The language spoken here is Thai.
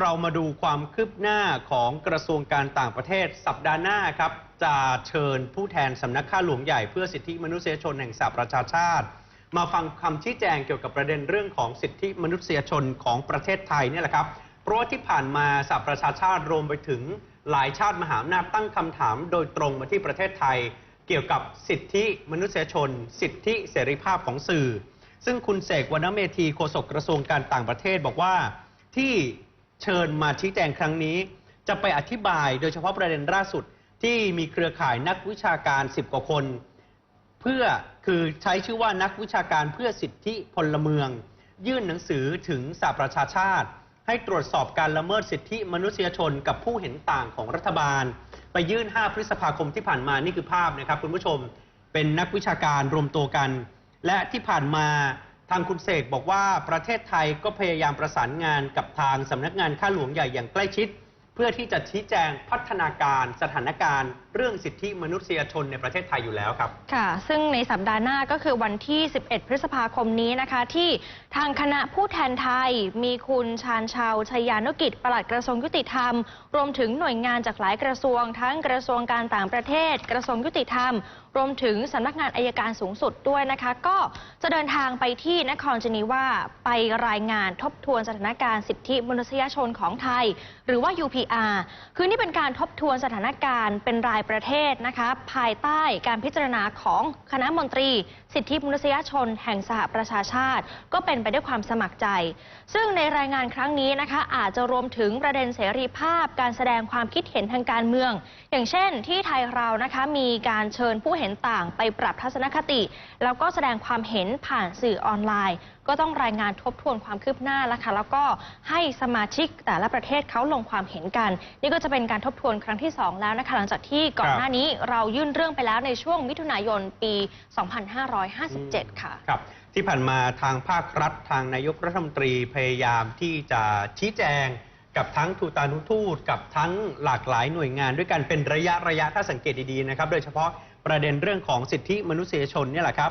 เรามาดูความคืบหน้าของกระทรวงการต่างประเทศสัปดาห์หน้าครับ จะเชิญผู้แทนสำนักข้าหลวงใหญ่เพื่อสิทธิมนุษยชนแห่งสหประชาชาติ มาฟังคำชี้แจงเกี่ยวกับประเด็นเรื่องของสิทธิมนุษยชนของประเทศไทยเนี่ยแหละครับ เพราะว่าที่ผ่านมาสหประชาชาติรวมไปถึงหลายชาติมหาอำนาจตั้งคำถามโดยตรงมาที่ประเทศไทย เกี่ยวกับสิทธิมนุษยชน สิทธิเสรีภาพของสื่อ ซึ่งคุณเสกวรรณเมธีโฆษกกระทรวงการต่างประเทศบอกว่าที่ เชิญมาชี้แจงครั้งนี้ จะไปอธิบายโดยเฉพาะประเด็นล่าสุดที่มีเครือข่ายนักวิชาการ 10 กว่าคน เพื่อคือใช้ชื่อว่านักวิชาการเพื่อสิทธิพลเมือง ยื่นหนังสือถึงสหประชาชาติ ให้ตรวจสอบการละเมิดสิทธิมนุษยชนกับผู้เห็นต่างของรัฐบาล ไปยื่น 5 พฤษภาคมที่ผ่านมานี่คือภาพนะครับคุณผู้ชมเป็นนักวิชาการรวมตัวกัน และที่ผ่านมา ทางคุณเสกบอกว่าประเทศไทยก็พยายามประสานงานกับทางสำนักงานข้าหลวงใหญ่อย่างใกล้ชิด เพื่อที่จะชี้แจงพัฒนาการสถานการณ์ เรื่องสิทธิมนุษยชนในประเทศไทยอยู่แล้วครับ ค่ะ ซึ่งในสัปดาห์หน้าก็คือวันที่ 11 พฤษภาคมนี้นะคะ ที่ทางคณะผู้แทนไทย มีคุณชาญชาวชัยยานุกิจปลัดกระทรวงยุติธรรม รวมถึงหน่วยงานจากหลายกระทรวง ทั้งกระทรวงการต่างประเทศ กระทรวงยุติธรรม รวมถึงสำนักงานอายการสูงสุดด้วยนะคะ ก็จะเดินทางไปที่นครเจนีวาไปรายงานทบทวนสถานการณ์สิทธิมนุษยชนของไทย หรือว่า UP UPR คือนี่เป็นการทบทวนสถานการณ์เป็นรายประเทศนะคะ ภายใต้การพิจารณาของคณะมนตรี สิทธิมนุษยชน แห่งสหประชาชาติ ก็เป็นไปด้วยความสมัครใจ ซึ่งในรายงานครั้งนี้นะคะ อาจจะรวมถึงประเด็นเสรีภาพ การแสดงความคิดเห็นทางการเมือง อย่างเช่น ที่ไทยเรานะคะมีการเชิญผู้เห็นต่างไปปรับทัศนคติ แล้วก็แสดงความเห็นผ่านสื่อออนไลน์ ก็ต้องรายงานทบทวนความคืบหน้าแล้วค่ะแล้วก็ให้สมาชิกแต่ละประเทศเขาลงความเห็นกัน นี่ก็จะเป็นการทบทวนครั้งที่ 2 แล้วนะคะหลังจากที่ก่อนหน้านี้เรายื่นเรื่องไปแล้วในช่วงมิถุนายนปี 2557 ค่ะครับที่ผ่านมาทางภาครัฐทางนายกรัฐมนตรีพยายามที่จะชี้แจงกับทั้งทูตานุทูตกับทั้งหลากหลายหน่วยงานด้วยกันเป็นระยะระยะถ้าสังเกตดีๆนะครับ โดยเฉพาะประเด็นเรื่องของสิทธิมนุษยชนเนี่ยแหละครับ